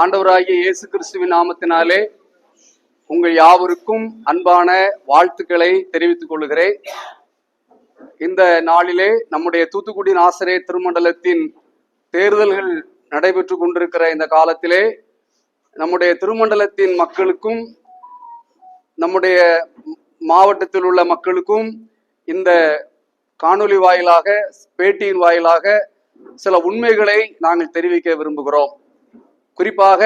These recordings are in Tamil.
ஆண்டவராகிய இயேசு கிறிஸ்துவின் நாமத்தினாலே உங்கள் யாவருக்கும் அன்பான வாழ்த்துக்களை தெரிவித்துக் கொள்கிறேன் இந்த நாளிலே நம்முடைய தூத்துக்குடி நாசரே திருமண்டலத்தின் தேர்தல்கள் நடைபெற்று கொண்டிருக்கிற இந்த காலத்திலே நம்முடைய திருமண்டலத்தின் மக்களுக்கும் நம்முடைய மாவட்டத்தில் உள்ள மக்களுக்கும் இந்த காணொலி வாயிலாக பேட்டியின் வாயிலாக சில உண்மைகளை நாங்கள் தெரிவிக்க விரும்புகிறோம். குறிப்பாக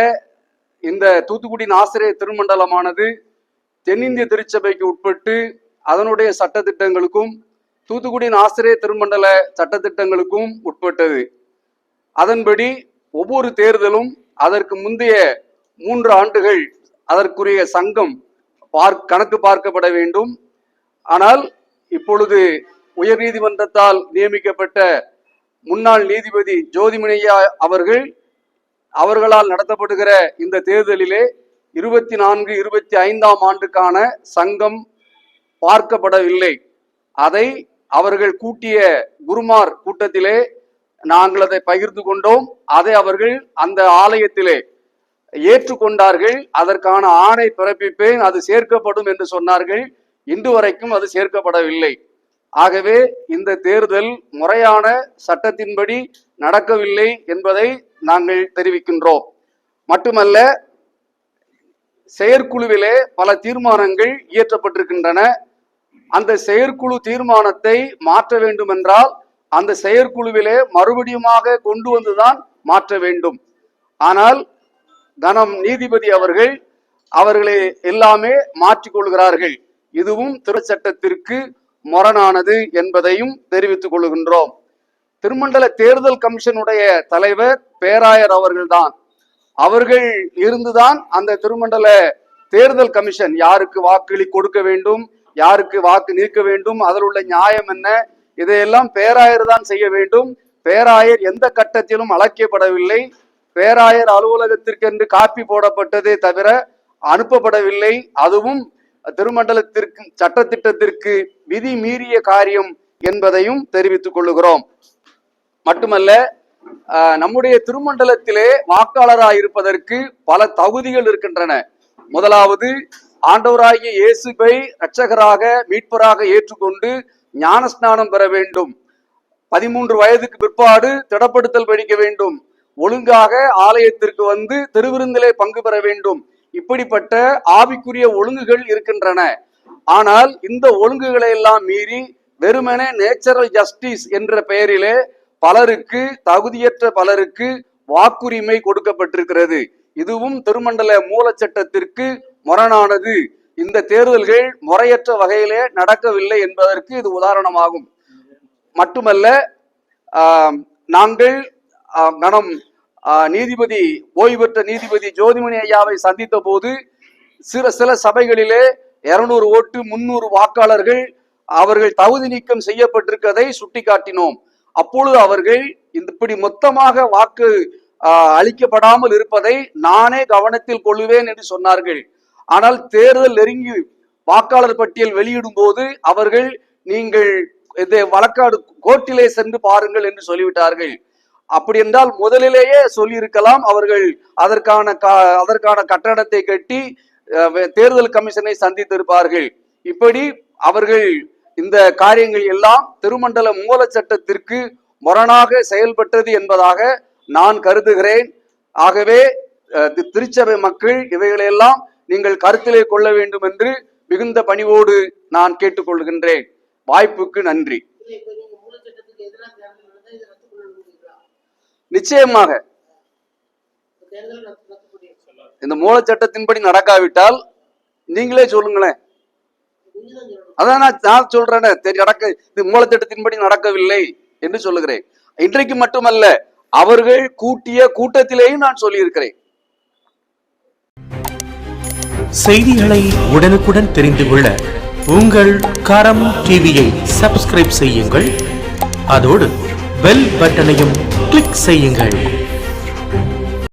இந்த தூத்துக்குடியின் ஆசிரியர் திருமண்டலமானது தென்னிந்திய திருச்சபைக்கு உட்பட்டு அதனுடைய சட்டத்திட்டங்களுக்கும் தூத்துக்குடியின் ஆசிரியர் திருமண்டல சட்டத்திட்டங்களுக்கும் உட்பட்டது. அதன்படி ஒவ்வொரு தேர்தலும் அதற்கு முந்தைய மூன்று ஆண்டுகள் அதற்குரிய சங்கம் பார்க் கணக்கு பார்க்கப்பட வேண்டும். ஆனால் இப்பொழுது உயர்நீதிமன்றத்தால் நியமிக்கப்பட்ட முன்னாள் நீதிபதி ஜோதிமணியா அவர்கள் அவர்களால் நடத்தப்படுகிற இந்த தேர்தலிலே இருபத்தி நான்கு இருபத்தி ஐந்தாம் ஆண்டுக்கான சங்கம் பார்க்கப்படவில்லை. அதை அவர்கள் கூட்டிய குருமார் கூட்டத்திலே நாங்கள் அதை பகிர்ந்து கொண்டோம். அதை அவர்கள் அந்த ஆலயத்திலே ஏற்றுக்கொண்டார்கள். அதற்கான ஆணை பிறப்பிப்பேன் அது சேர்க்கப்படும் என்று சொன்னார்கள். இன்று வரைக்கும் அது சேர்க்கப்படவில்லை. ஆகவே இந்த தேர்தல் முறையான சட்டத்தின்படி நடக்கவில்லை என்பதை நாங்கள் தெரிவிக்கின்றோம். மட்டுமல்ல செயற்குழுவிலே பல தீர்மானங்கள் இயற்றப்பட்டிருக்கின்றன. அந்த செயற்குழு தீர்மானத்தை மாற்ற வேண்டும் என்றால் அந்த செயற்குழுவிலே மறுபடியுமாக கொண்டு வந்துதான் மாற்ற வேண்டும். ஆனால் கனம் நீதிபதி அவர்கள் அவர்களை எல்லாமே மாற்றிக்கொள்கிறார்கள் இதுவும் திருச்சட்டத்திற்கு முரணானது என்பதையும் தெரிவித்துக் கொள்கின்றோம். திருமண்டல தேர்தல் கமிஷனுடைய தலைவர் பேராயர் அவர்கள்தான். அவர்கள் இருந்துதான் அந்த திருமண்டல தேர்தல் கமிஷன் யாருக்கு வாக்களி கொடுக்க வேண்டும் யாருக்கு வாக்கு நீக்க வேண்டும் அதில் உள்ள நியாயம் என்ன இதையெல்லாம் பேராயர் தான் செய்ய வேண்டும். பேராயர் எந்த கட்டத்திலும் அழைக்கப்படவில்லை. பேராயர் அலுவலகத்திற்கென்று காப்பி போடப்பட்டதே தவிர அனுப்பப்படவில்லை. அதுவும் திருமண்டலத்திற்கு சட்டத்திட்டத்திற்கு விதி மீறிய காரியம் என்பதையும் தெரிவித்துக் கொள்ளுகிறோம். மட்டுமல்ல நம்முடைய திருமண்டலத்திலே வாக்காளராக இருப்பதற்கு பல தகுதிகள் இருக்கின்றன. முதலாவது ஆண்டவராகிய இயேசுவை இரட்சகராக மீட்பராக ஏற்றுக்கொண்டு ஞானஸ்நானம் பெற வேண்டும். பதிமூன்று வயதுக்கு பிற்பாடு திடப்படுத்தல் படிக்க வேண்டும். ஒழுங்காக ஆலயத்திற்கு வந்து திருவிருந்திலே பங்கு பெற வேண்டும். இப்படிப்பட்ட ஆவிக்குரிய ஒழுங்குகள் இருக்கின்றன. ஆனால் இந்த ஒழுங்குகளை எல்லாம் மீறி வெறுமனே நேச்சுரல் ஜஸ்டிஸ் என்ற பெயரிலே பலருக்கு தகுதியற்ற பலருக்கு வாக்குரிமை கொடுக்கப்பட்டிருக்கிறது. இதுவும் திருமண்டல மூலச்சட்டத்திற்கு முரணானது. இந்த தேர்தல்கள் முறையற்ற வகையிலே நடக்கவில்லை என்பதற்கு இது உதாரணமாகும். மட்டுமல்ல நாங்கள் கணம் நீதிபதி ஓய்வு பெற்ற நீதிபதி ஜோதிமணி ஐயாவை சந்தித்த போது சில சில சபைகளிலே இருநூறு ஓட்டு முன்னூறு வாக்காளர்கள் அவர்கள் தகுதி நீக்கம் செய்யப்பட்டிருக்கதை சுட்டிக்காட்டினோம். அப்பொழுது அவர்கள் இப்படி மொத்தமாக வாக்கு அளிக்கப்படாமல் இருப்பதை நானே கவனத்தில் கொள்ளுவேன் என்று சொன்னார்கள். ஆனால் தேர்தல் நெருங்கி வாக்காளர் பட்டியல் வெளியிடும் போது அவர்கள் நீங்கள் இதை வழக்காடு கோர்ட்டிலே சென்று பாருங்கள் என்று சொல்லிவிட்டார்கள். அப்படி என்றால் முதலிலேயே சொல்லியிருக்கலாம் அவர்கள் அதற்கான அதற்கான கட்டணத்தை கட்டி தேர்தல் கமிஷனை சந்தித்திருப்பார்கள். இப்படி அவர்கள் இந்த காரியங்கள் எல்லாம் திருமண்டல மூல சட்டத்திற்கு முரணாக செயல்பட்டது என்பதாக நான் கருதுகிறேன். ஆகவே தி- திருச்சபை மக்கள் இவைகளையெல்லாம் நீங்கள் கருத்திலே கொள்ள வேண்டும் என்று மிகுந்த பணிவோடு நான் கேட்டுக்கொள்கின்றேன். வாய்ப்புக்கு நன்றி. நிச்சயமாக. இந்த மூல சட்டத்தின்படி நடக்காவிட்டால் நீங்களே சொல்லுங்களேன். அதான் நான் நான் சொல்றேனே தெரி- நடக்க இது மூலச்சட்டத்தின்படி நடக்கவில்லை என்று சொல்லுகிறேன். இன்றைக்கு மட்டுமல்ல அவர்கள் கூட்டிய கூட்டத்திலேயும் நான் சொல்லியிருக்கிறேன். செய்திகளை உடனுக்குடன் தெரிந்து கொள்ள உங்கள் கரம் டிவியை சப்ஸ்கிரைப் செய்யுங்கள். அதோடு பெல் பட்டனையும் செய்யுங்கள்.